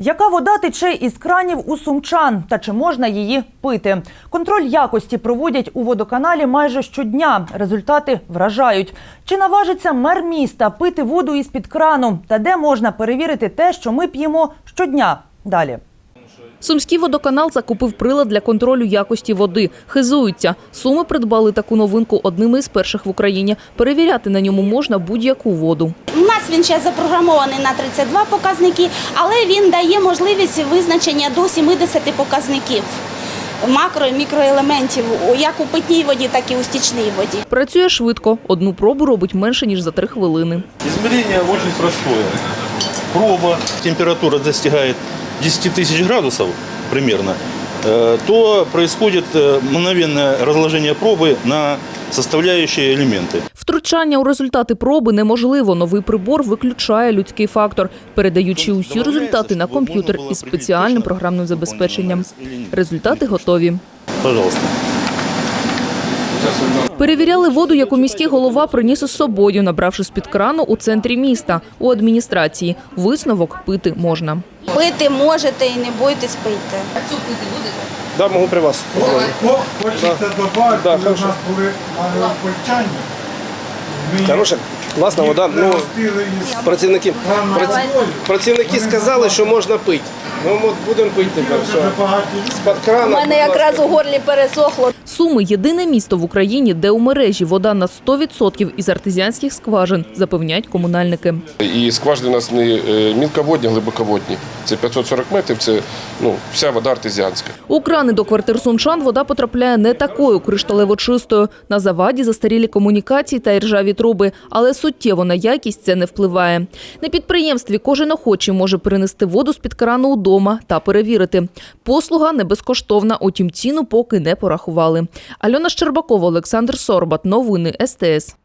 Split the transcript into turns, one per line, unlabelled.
Яка вода тече із кранів у сумчан та чи можна її пити? Контроль якості проводять у водоканалі майже щодня. Результати вражають. Чи наважиться мер міста пити воду із під крану? Та де можна перевірити те, що ми п'ємо щодня? Далі.
Сумський водоканал закупив прилад для контролю якості води. Хизуються. Суми придбали таку новинку одними із перших в Україні. Перевіряти на ньому можна будь-яку воду.
У нас він ще запрограмований на 32 показники, але він дає можливість визначення до 70 показників макро і мікроелементів, як у питній воді, так і у стічній воді.
Працює швидко. Одну пробу робить менше ніж за три хвилини.
Измерение очень простое. Проба, температура достигает 10 тысяч градусов примерно, э, то происходит э, мгновенное разложение пробы на составляющие элементы.
Втручання у результати проби неможливо. Новий прибор виключає людський фактор, передаючи усі результати на комп'ютер із спеціальним програмним забезпеченням. Результати готові.
Пожалуйста.
Перевіряли воду, яку міський голова приніс із собою, набравши з-під крану у центрі міста, у адміністрації. Висновок пити можна.
Пити можете і не бойтесь пити.
Да, могу при вас.
Хочеться додати,
Да,
у
хорошо.
нас були.
Хороша, класна вода. Ну, працівники, праці- працівники сказали, що можна пити. Ну, от будемо пити. Все. З-під крана.
У мене якраз у горлі пересохло.
Суми єдине місто в Україні, де у мережі вода на 100% із артезіанських скважин, запевняють комунальники.
І скважини у нас не е, мілководні, а глибоководні. Це 540 метрів, це ну, вся вода артезіанська.
У крани до квартир сумчан вода потрапляє не такою кришталево чистою. На заваді застарілі комунікації та іржаві труби, але суттєво на якість це не впливає. На підприємстві кожен охочий може перенести воду з-під крану удома та перевірити. Послуга не безкоштовна, утім ціну поки не порахували. Альона Щербакова, Олександр Сорбат. Новини СТС.